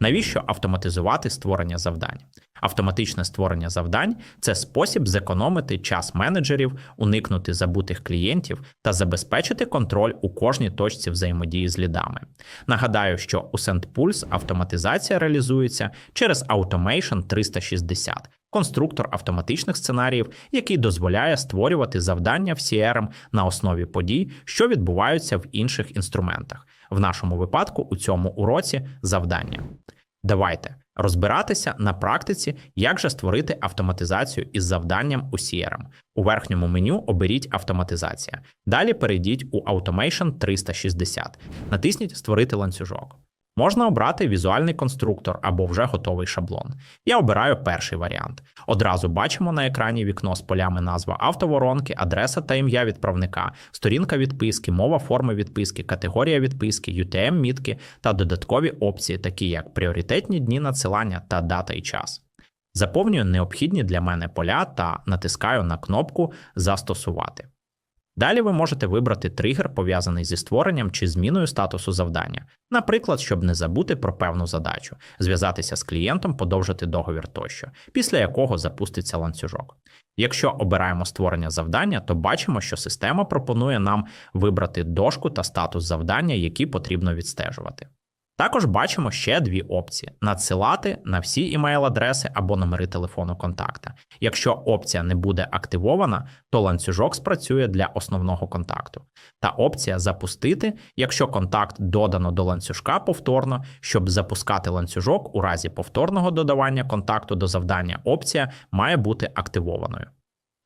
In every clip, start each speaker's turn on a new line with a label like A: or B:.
A: Навіщо автоматизувати створення завдань? Автоматичне створення завдань це спосіб зекономити час менеджерів, уникнути забутих клієнтів та забезпечити контроль у кожній точці взаємодії з лідами. Нагадаю, що у SendPulse автоматизація реалізується через Automation 360, конструктор автоматичних сценаріїв, який дозволяє створювати завдання в CRM на основі подій, що відбуваються в інших інструментах. В нашому випадку у цьому уроці завдання. Давайте розбиратися на практиці, як же створити автоматизацію із завданням у CRM. У верхньому меню оберіть автоматизація. Далі перейдіть у Automation 360. Натисніть Створити ланцюжок. Можна обрати візуальний конструктор або вже готовий шаблон. Я обираю перший варіант. Одразу бачимо на екрані вікно з полями назва автоворонки, адреса та ім'я відправника, сторінка відписки, мова форми відписки, категорія відписки, UTM-мітки та додаткові опції, такі як пріоритетні дні надсилання та дата і час. Заповнюю необхідні для мене поля та натискаю на кнопку Застосувати. Далі ви можете вибрати тригер, пов'язаний зі створенням чи зміною статусу завдання, наприклад, щоб не забути про певну задачу, зв'язатися з клієнтом, подовжити договір тощо, після якого запуститься ланцюжок. Якщо обираємо створення завдання, то бачимо, що система пропонує нам вибрати дошку та статус завдання, які потрібно відстежувати. Також бачимо ще дві опції: надсилати на всі імейл-адреси або номери телефону контакта. Якщо опція не буде активована, то ланцюжок спрацює для основного контакту. Та опція запустити, якщо контакт додано до ланцюжка повторно, щоб запускати ланцюжок у разі повторного додавання контакту до завдання, опція має бути активованою.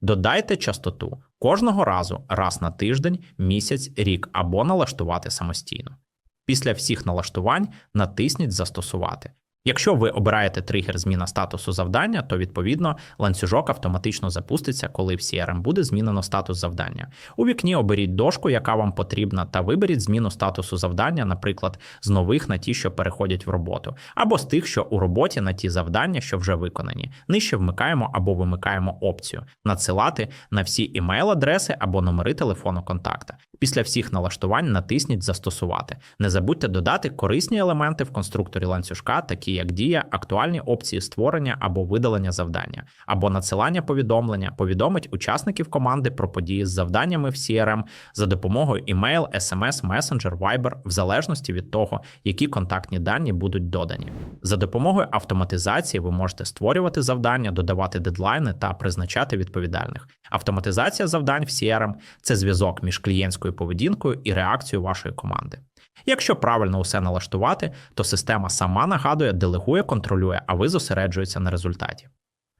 A: Додайте частоту кожного разу раз на тиждень, місяць, рік або налаштувати самостійно. Після всіх налаштувань натисніть Застосувати. Якщо ви обираєте тригер зміна статусу завдання, то відповідно ланцюжок автоматично запуститься, коли в CRM буде змінено статус завдання. У вікні оберіть дошку, яка вам потрібна, та виберіть зміну статусу завдання, наприклад, з нових на ті, що переходять в роботу, або з тих, що у роботі на ті завдання, що вже виконані. Нижче вмикаємо або вимикаємо опцію надсилати на всі імейл-адреси або номери телефону контакта. Після всіх налаштувань натисніть Застосувати. Не забудьте додати корисні елементи в конструкторі ланцюжка, такі як дія, актуальні опції створення або видалення завдання, або надсилання повідомлення, повідомить учасників команди про події з завданнями в CRM за допомогою email, SMS, Messenger, Viber, в залежності від того, які контактні дані будуть додані. За допомогою автоматизації ви можете створювати завдання, додавати дедлайни та призначати відповідальних. Автоматизація завдань в CRM – це зв'язок між клієнтською поведінкою і реакцією вашої команди. Якщо правильно усе налаштувати, то система сама нагадує, делегує, контролює, а ви зосереджуєтеся на результаті.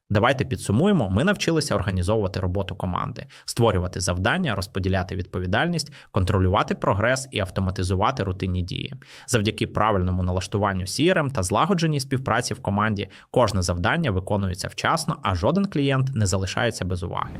A: Давайте підсумуємо: ми навчилися організовувати роботу команди, створювати завдання, розподіляти відповідальність, контролювати прогрес і автоматизувати рутинні дії. Завдяки правильному налаштуванню CRM та злагодженій співпраці в команді кожне завдання виконується вчасно, а жоден клієнт не залишається без уваги.